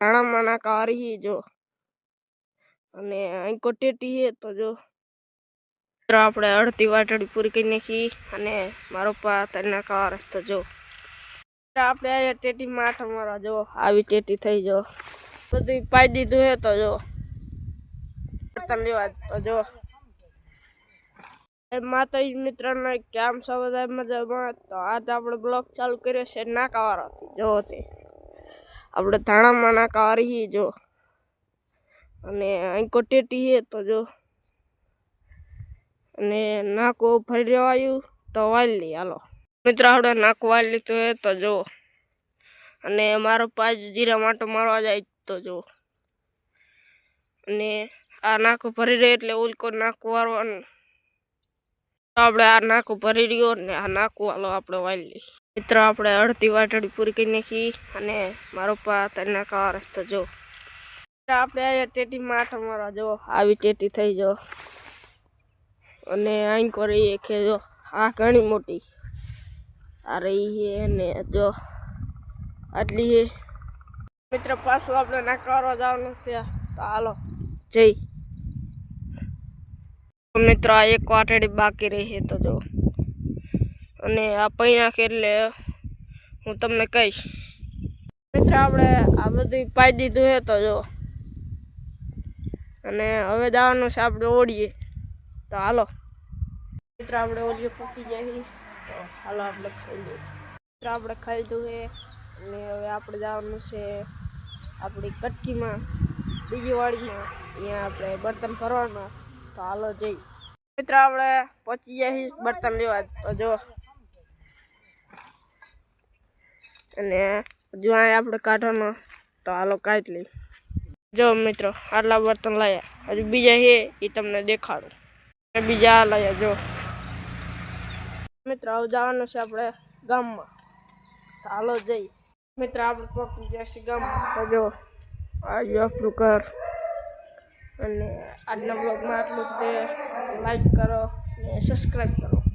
ધાણામાં નાખા હારી જો. અને અહીં કોટેટી હે તો જો. મિત્રો, આપણે અડધી વાટડી પૂરી કરી નાખી અને મારો પા તને કાર તો જો. આપણે અહીંયા ટેટી માઠ અમારા જો, આવી ટેટી થઈ જો. બધું પાઈ દીધું હે તો જો. લેવા તો જો. માતાજી મિત્રને કેમ સૌ બધા મજામાં તો આજ આપણે બ્લોગ ચાલુ કર્યો છે નાકાવાળાથી જો તે. આપણે ધાણામાં નાકા હારી જો. અને અહીં કોટેટી હે તો જો. અને નાકો ભરી રહેવાયું તો વાળી લઈ હાલો. મિત્રો આપણે નાક વાળી લીધું હે તો જો. અને મારો પાંચ જીરા માટો મારવા જાય તો જો. અને આ નાકો ભરી રહ્યો એટલે ઉલકો નાકું વારવાનું આપણે આ નાકું ભરી રહ્યો ને આ નાકું હાલો આપણે વાળી લઈ. મિત્રો, આપણે અડધી વાટડી પૂરી કરી નાખી અને મારો પા તને નાખવા રસ્તો જો આપણે અહીંયા ટેટી માઠ અમારા જો આવી ટેટી થઈ જો. અને અહીં કરી કે જો, આ ઘણી મોટી. આ રહી છે ને જો, આટલી છે. મિત્ર, પાછું આપણે નાખવા જવાનું છે. તો હાલો, જઈ. મિત્ર, આ એક વાટડી બાકી રહી છે તો જો. અને આ પૈ નાખે એટલે હું તમને કહીશ. મિત્ર, આપણે આ બધું પાઈ દીધું હે તો જો. અને હવે જવાનું છે આપણે ઓળીએ. તો હાલો. મિત્ર, આપણે ઓળીએ પૂકી જાય તો હાલો આપણે ખાઈ લઈએ. મિત્ર, આપણે ખાઈ લીધું છે. અને હવે આપણે જવાનું છે આપણી કટકીમાં, બીજી વાડીમાં. અહીંયા આપણે બર્તન ભરવાના. તો હાલો જઈ. મિત્ર, આપણે પહોંચી જઈએ બર્તન લેવા. તો જો. અને હજુ અહીંયા આપણે કાઢવાનો તો હાલો કાઢી લઈ જો મિત્રો, આટલા બર્તન લાયા. હજુ બીજા હે એ તમને દેખાડું. બીજા આ લાયા, જો. મિત્ર હવે જવાનું છે આપણે ગામમાં. તો હાલો જઈ મિત્ર આપણે પહોંચી છીએ ગામમાં. તો જો આજે આપણું ઘર. અને આજના બ્લોગમાં આટલું જ. લાઈક કરો અને સબસ્ક્રાઈબ કરો.